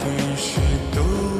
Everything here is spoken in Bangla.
Tình.